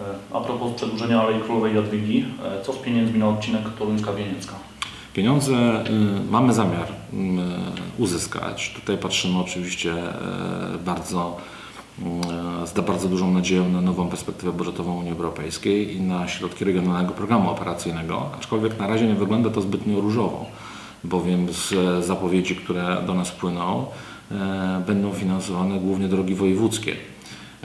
E, A propos przedłużenia Alei Królowej Jadwigi, e, co z pieniędzmi na odcinek Toruńska-Wieniecka? Pieniądze y, mamy zamiar y, uzyskać. Tutaj patrzymy oczywiście y, bardzo z bardzo dużą nadzieją na nową perspektywę budżetową Unii Europejskiej i na środki Regionalnego Programu Operacyjnego, aczkolwiek na razie nie wygląda to zbytnio różowo, bowiem z zapowiedzi, które do nas płyną, będą finansowane głównie drogi wojewódzkie.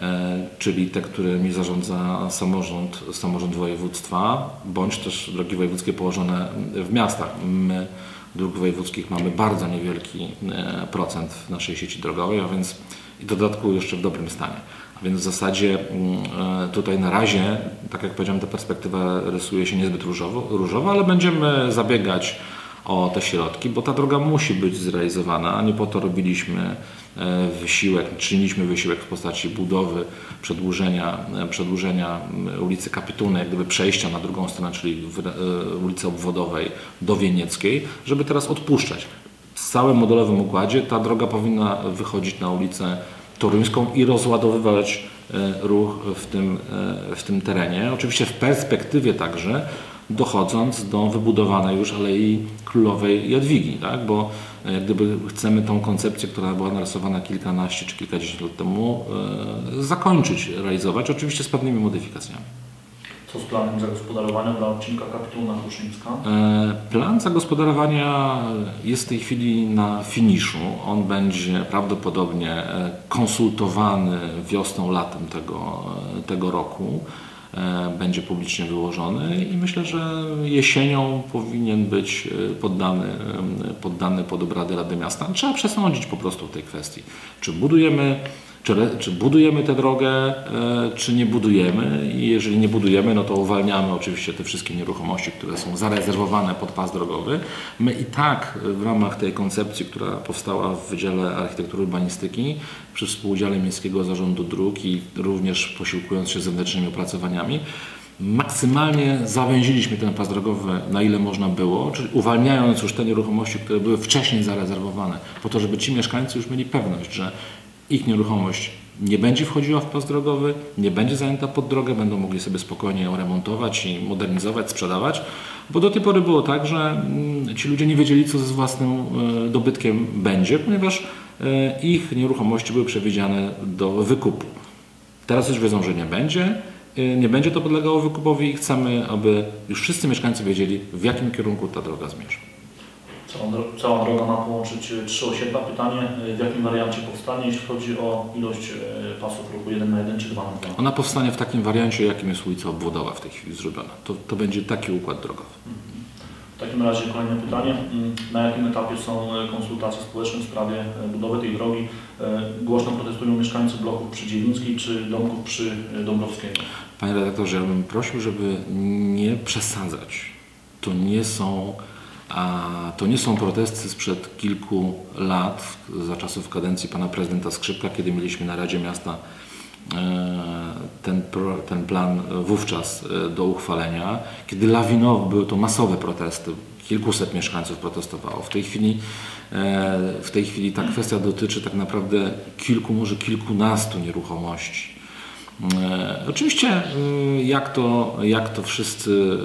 E, czyli te, którymi zarządza samorząd, samorząd województwa, bądź też drogi wojewódzkie położone w miastach. My dróg wojewódzkich mamy bardzo niewielki e, procent w naszej sieci drogowej, a więc i dodatku jeszcze w dobrym stanie. A więc w zasadzie mm, e, tutaj na razie, tak jak powiedziałem, ta perspektywa rysuje się niezbyt różowo, różowo ale będziemy zabiegać o te środki, bo ta droga musi być zrealizowana. Nie po to robiliśmy e, wysiłek, czyniliśmy wysiłek w postaci budowy, przedłużenia, e, przedłużenia ulicy Kapituny, jak gdyby przejścia na drugą stronę, czyli e, ulicy Obwodowej do Wienieckiej, żeby teraz odpuszczać. W całym modelowym układzie ta droga powinna wychodzić na ulicę Toruńską i rozładowywać ruch w tym, w tym terenie. Oczywiście w perspektywie także dochodząc do wybudowanej już Alei Królowej Jadwigi, tak? bo jak gdyby chcemy tą koncepcję, która była narysowana kilkanaście czy kilkadziesiąt lat temu, e, zakończyć, realizować, oczywiście z pewnymi modyfikacjami. Co z planem zagospodarowania dla odcinka Kapitulna Kruszyńska? E, plan zagospodarowania jest w tej chwili na finiszu. On będzie prawdopodobnie e, konsultowany wiosną, latem tego, tego roku. E, będzie publicznie wyłożony i myślę, że jesienią powinien być e, poddany, poddany pod obrady Rady Miasta. Trzeba przesądzić po prostu w tej kwestii, czy budujemy czy, czy, budujemy tę drogę, czy nie budujemy. I jeżeli nie budujemy, no to uwalniamy oczywiście te wszystkie nieruchomości, które są zarezerwowane pod pas drogowy. My i tak w ramach tej koncepcji, która powstała w Wydziale Architektury Urbanistyki przy współudziale Miejskiego Zarządu Dróg i również posiłkując się zewnętrznymi opracowaniami, maksymalnie zawęziliśmy ten pas drogowy na ile można było, czyli uwalniając już te nieruchomości, które były wcześniej zarezerwowane, po to, żeby ci mieszkańcy już mieli pewność, że ich nieruchomość nie będzie wchodziła w pas drogowy, nie będzie zajęta pod drogę, będą mogli sobie spokojnie ją remontować i modernizować, sprzedawać, bo do tej pory było tak, że mm, ci ludzie nie wiedzieli, co ze własnym e, dobytkiem będzie, ponieważ e, ich nieruchomości były przewidziane do wykupu. Teraz już wiedzą, że nie będzie, e, nie będzie to podlegało wykupowi i chcemy, aby już wszyscy mieszkańcy wiedzieli, w jakim kierunku ta droga zmierza. Cała, cała droga ma połączyć trzy osiedla. Pytanie, w jakim wariancie powstanie, jeśli chodzi o ilość pasów ruchu 1 na 1 czy 2 na 2? Ona powstanie w takim wariancie, jakim jest ulica Obwodowa w tej chwili zrobiona. To, to będzie taki układ drogowy. W takim razie kolejne pytanie. Na jakim etapie są konsultacje społeczne w sprawie budowy tej drogi? Głośno protestują mieszkańcy bloków przy Dziewińskiej czy domków przy Dąbrowskiego. Panie redaktorze, ja bym prosił, żeby nie przesadzać. To nie są a to nie są protesty sprzed kilku lat, za czasów kadencji pana prezydenta Skrzypka, kiedy mieliśmy na Radzie Miasta ten, ten plan wówczas do uchwalenia, kiedy lawinowo były to masowe protesty, kilkuset mieszkańców protestowało. W tej chwili, w tej chwili ta kwestia dotyczy tak naprawdę kilku, może kilkunastu nieruchomości. Oczywiście, jak to, jak to wszyscy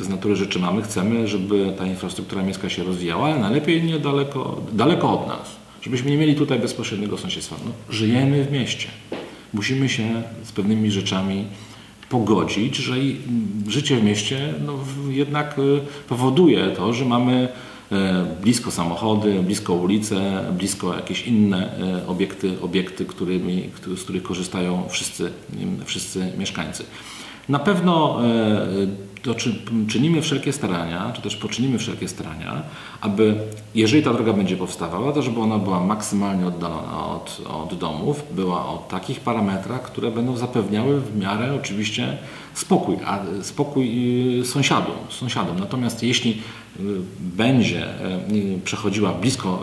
z natury rzeczy mamy, chcemy, żeby ta infrastruktura miejska się rozwijała, ale najlepiej niedaleko, daleko od nas, żebyśmy nie mieli tutaj bezpośredniego sąsiedztwa. No, żyjemy w mieście. Musimy się z pewnymi rzeczami pogodzić, że życie w mieście no, jednak powoduje to, że mamy blisko samochody, blisko ulice, blisko jakieś inne obiekty, obiekty którymi, z których korzystają wszyscy, wszyscy mieszkańcy. Na pewno to czynimy wszelkie starania, czy też poczynimy wszelkie starania, aby jeżeli ta droga będzie powstawała, to żeby ona była maksymalnie oddalona od, od domów, była o takich parametrach, które będą zapewniały w miarę oczywiście spokój, a spokój sąsiadom. sąsiadom. Natomiast jeśli będzie przechodziła blisko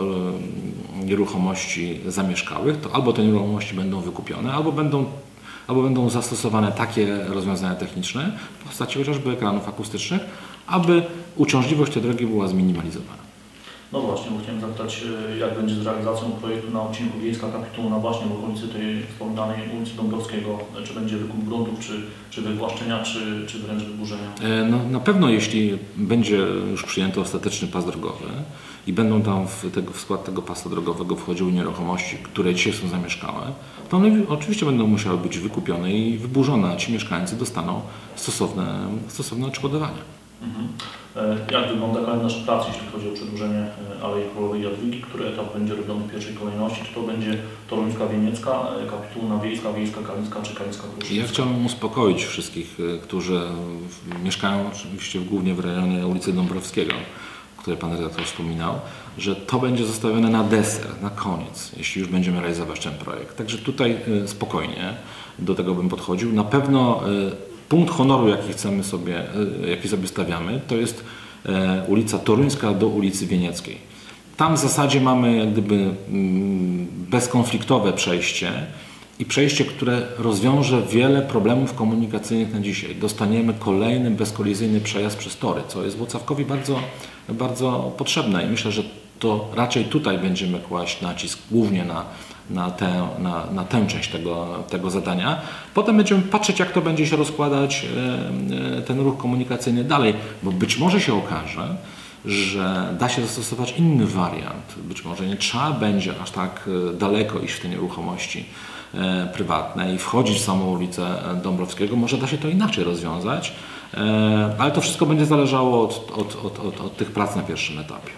nieruchomości zamieszkałych, to albo te nieruchomości będą wykupione, albo będą albo będą zastosowane takie rozwiązania techniczne w postaci chociażby ekranów akustycznych, aby uciążliwość tej drogi była zminimalizowana. No właśnie, bo chciałem zapytać, e, jak będzie z realizacją projektu na odcinku Wiejska Kapitułna właśnie w okolicy tej wspominanej ulicy Dąbrowskiego. Czy będzie wykup gruntów, czy, czy wywłaszczenia, czy, czy wręcz wyburzenia? E, No, na pewno jeśli będzie już przyjęty ostateczny pas drogowy i będą tam w, tego, w skład tego pasa drogowego wchodziły nieruchomości, które dzisiaj są zamieszkałe, to one oczywiście będą musiały być wykupione i wyburzone, a ci mieszkańcy dostaną stosowne, stosowne odszkodowania. Mhm. E, Jak wygląda kalendarz pracy, jeśli chodzi o przedłużenie e, Alei Królowej Jadwigi? Który etap będzie robiony w pierwszej kolejności? Czy to będzie Toruńska Wieniecka, e, Kapitułna Wiejska, Wiejska Kalińska, czy Kalińska Ja Kruszycka? chciałbym uspokoić wszystkich, którzy mieszkają oczywiście głównie w rejonie ulicy Dąbrowskiego, o której Pan redaktor wspominał, że to będzie zostawione na deser, na koniec, jeśli już będziemy realizować ten projekt. Także tutaj spokojnie do tego bym podchodził. Na pewno punkt honoru, jaki chcemy sobie, e, jaki sobie stawiamy, to jest e, ulica Toruńska do ulicy Wienieckiej. Tam w zasadzie mamy jak gdyby mm, bezkonfliktowe przejście i przejście, które rozwiąże wiele problemów komunikacyjnych na dzisiaj. Dostaniemy kolejny bezkolizyjny przejazd przez tory, co jest Włocławkowi bardzo, bardzo potrzebne i myślę, że to raczej tutaj będziemy kłaść nacisk głównie na, na, tę, na, na tę część tego, tego zadania. Potem będziemy patrzeć, jak to będzie się rozkładać e, e, ten ruch komunikacyjny dalej, bo być może się okaże, że da się zastosować inny wariant. Być może nie trzeba będzie aż tak e, daleko iść w te nieruchomości prywatne i wchodzić w samą ulicę Dąbrowskiego. Może da się to inaczej rozwiązać, ale to wszystko będzie zależało od, od, od, od tych prac na pierwszym etapie.